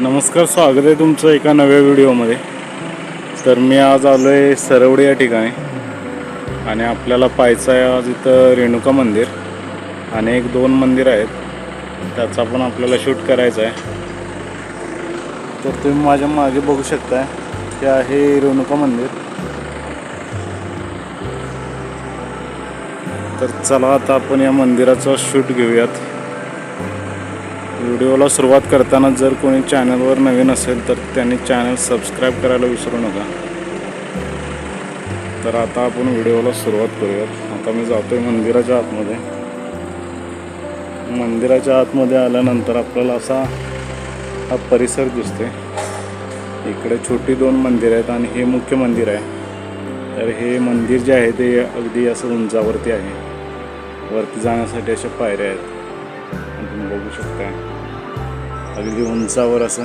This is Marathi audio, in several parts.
नमस्कार स्वागत आहे तुमचं एका नव्या व्हिडिओमध्ये. तर मी आज आलो आहे सरवडे या ठिकाणी. आणि आपल्याला पाहायचं आहे आज इथं रेणुका मंदिर. आणि एक दोन मंदिर आहेत. त्याचा पण आपल्याला शूट करायचा आहे. तर तुम्ही माझ्या मागे बघू शकता हे आहे रेणुका मंदिर. तर चला आता आपण या मंदिराचा शूट घेऊयात. व्हिडिओला सुरुवात करताना जर कोणी चॅनलवर नवीन असेल तर त्यांनी चॅनल सबस्क्राईब करायला विसरू नका. तर आता आपण व्हिडिओला सुरुवात करूयात. आता मी जातो आहे मंदिराच्या आतमध्ये. मंदिराच्या आतमध्ये आल्यानंतर आपल्याला असा हा परिसर दिसतोय. इकडे छोटी दोन मंदिरं आहेत आणि हे मुख्य मंदिर आहे. तर हे मंदिर जे आहे ते अगदी असं उंचावरती आहे. वरती जाण्यासाठी अशा पायऱ्या आहेत. तुम्ही बघू शकता अगदी उंचावर असं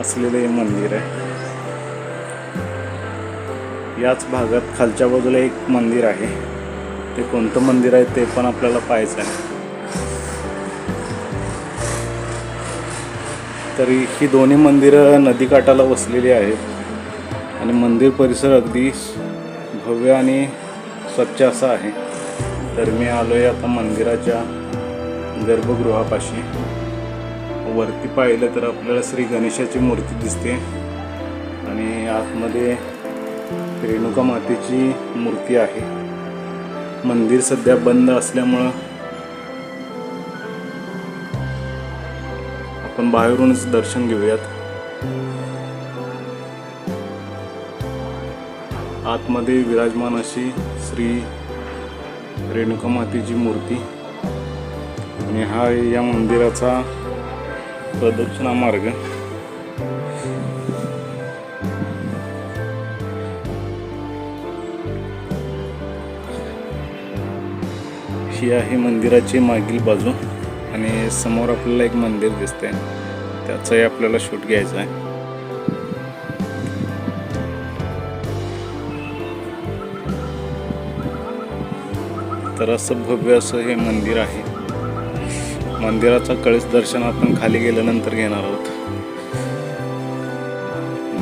असलेलं हे मंदिर आहे. याच भागात खालच्या बाजूला एक मंदिर आहे. ते कोणतं मंदिर आहे ते पण आपल्याला पाहायचं आहे. तरी ही दोन्ही मंदिरं नदीकाठाला वसलेली आहेत. आणि मंदिर परिसर अगदी भव्य आणि स्वच्छ असा आहे. तर मी आलो आहे आता मंदिराच्या गर्भगृहापाशी. वरती पाहिलं तर आपल्याला श्री गणेशाची मूर्ती दिसते. आणि आतमध्ये रेणुका मातेची मूर्ती आहे. मंदिर सध्या बंद असल्यामुळं आपण बाहेरूनच दर्शन घेऊयात. आतमध्ये विराजमान अशी श्री रेणुका मातेची मूर्ती. आणि हा या मंदिराचा प्रदक्षिणा मार्ग. ही आहे मंदिराची मागील बाजू आणि समोर आपल्याला एक मंदिर दिसतंय. त्याचाही आपल्याला शूट घ्यायचा आहे. तर असं भव्य असं हे मंदिर आहे. मंदिराचा कळस दर्शन आपण खाली गेल्यानंतर घेणार आहोत.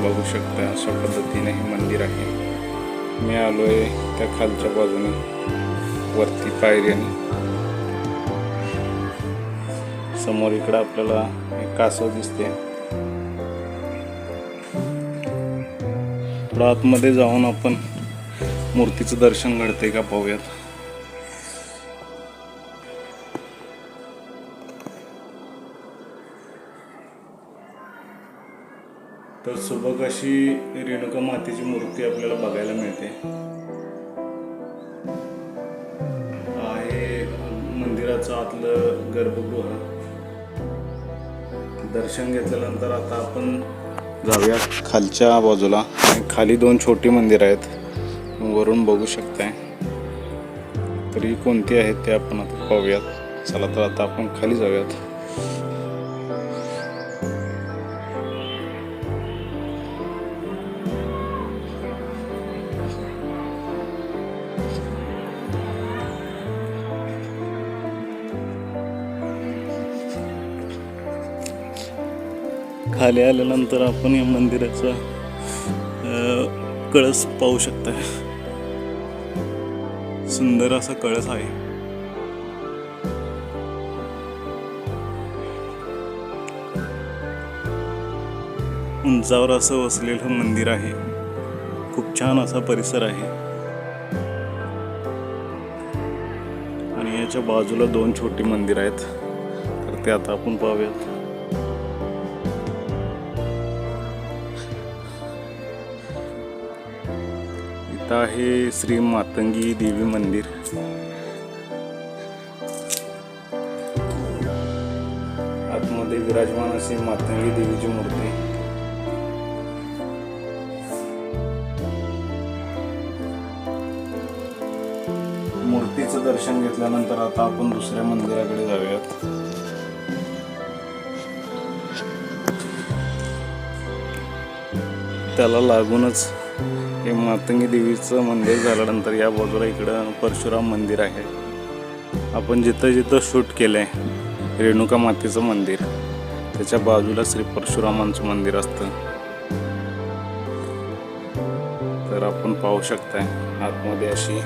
बघू शकता अशा पद्धतीने हे मंदिर आहे. मी आलो आहे त्या खालच्या बाजूने वरती पायऱ्याने. समोर इकडं आपल्याला एक कासव दिसते. थोडं आतमध्ये जाऊन आपण मूर्तीचं दर्शन घडते का पाहूयात. तर सुबक अशी रेणुका मातेची मूर्ती आपल्याला बघायला मिळते. आहे मंदिराचं आतलं गर्भगृह. दर्शन घेतल्यानंतर आता आपण जाऊया खालच्या बाजूला. खाली दोन छोटी मंदिर आहेत. वरून बघू शकताय. तरी कोणती आहेत ते आपण आता पाहूयात. चला तर आता आपण खाली जाऊयात. खाली आल्यानंतर आपण या मंदिराचा कळस पाहू शकता. सुंदर असा कळस आहे. उंचावर असं वसलेलं मंदिर आहे. खूप छान असा परिसर आहे. आणि याच्या बाजूला दोन छोटी मंदिर आहेत. तर ते आता आपण पाहूयात. आता आहे श्री मातंगी देवी मंदिर. आतमध्ये विराजमान अशी मातंगी देवीची मूर्ती. मूर्तीचं दर्शन घेतल्यानंतर आता आपण दुसऱ्या मंदिराकडे जाऊयात. त्याला लागूनच हे मातंगी देवीचं मंदिर झाल्यानंतर या बाजूला इकडं परशुराम मंदिर आहे. आपण जिथं जिथं शूट केलं आहे रेणुका मातेचं मंदिर. त्याच्या बाजूला श्री परशुरामांचं मंदिर असतं. तर आपण पाहू शकताय आतमध्ये अशी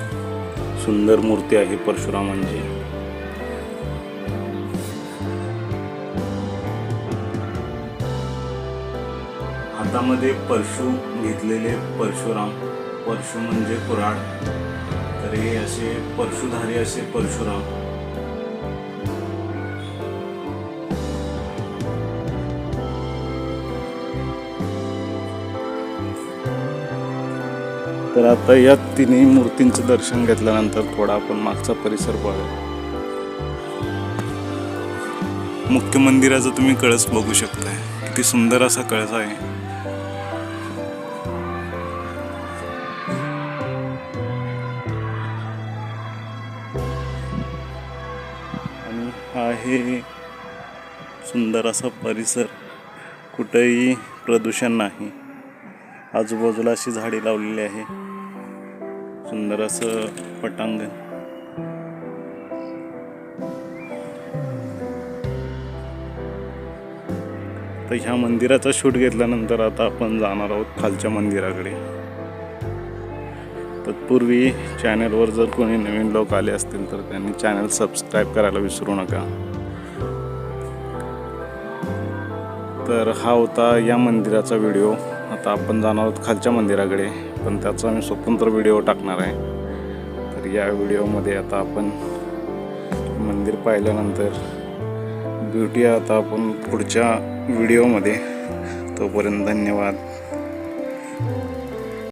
सुंदर मूर्ती आहे परशुरामांची. हातामध्ये परशु घेतलेले परशुराम. परशु म्हणजे कुराड तर हे असे परशुधारी असे परशुराम. तर आता या तिन्ही मूर्तींचं दर्शन घेतल्यानंतर थोडा आपण मागचा परिसर पाहूया. मुख्य मंदिराचा तुम्ही कळस बघू शकताय. किती सुंदर असा कळस आहे. आहे. सुंदर असा परिसर कुठेही प्रदूषण नाही. आजूबाजूला अशी झाडे लावलेली आहे. सुंदर असं पटांगण. तर ह्या मंदिराचा शूट घेतल्यानंतर आता आपण जाणार आहोत खालच्या मंदिराकडे. तत्पूर्वी चॅनलवर जर कोणी नवीन लोक आले असतील तर त्यांनी चॅनल सबस्क्राईब करायला विसरू नका. तर हा होता या मंदिराचा व्हिडिओ. आता आपण जाणार आहोत खालच्या मंदिराकडे पण त्याचा मी स्वतंत्र व्हिडिओ टाकणार आहे. तर या व्हिडिओमध्ये आता आपण मंदिर पाहिल्यानंतर ब्युटी आता आपण पुढच्या व्हिडिओमध्ये. तोपर्यंत धन्यवाद.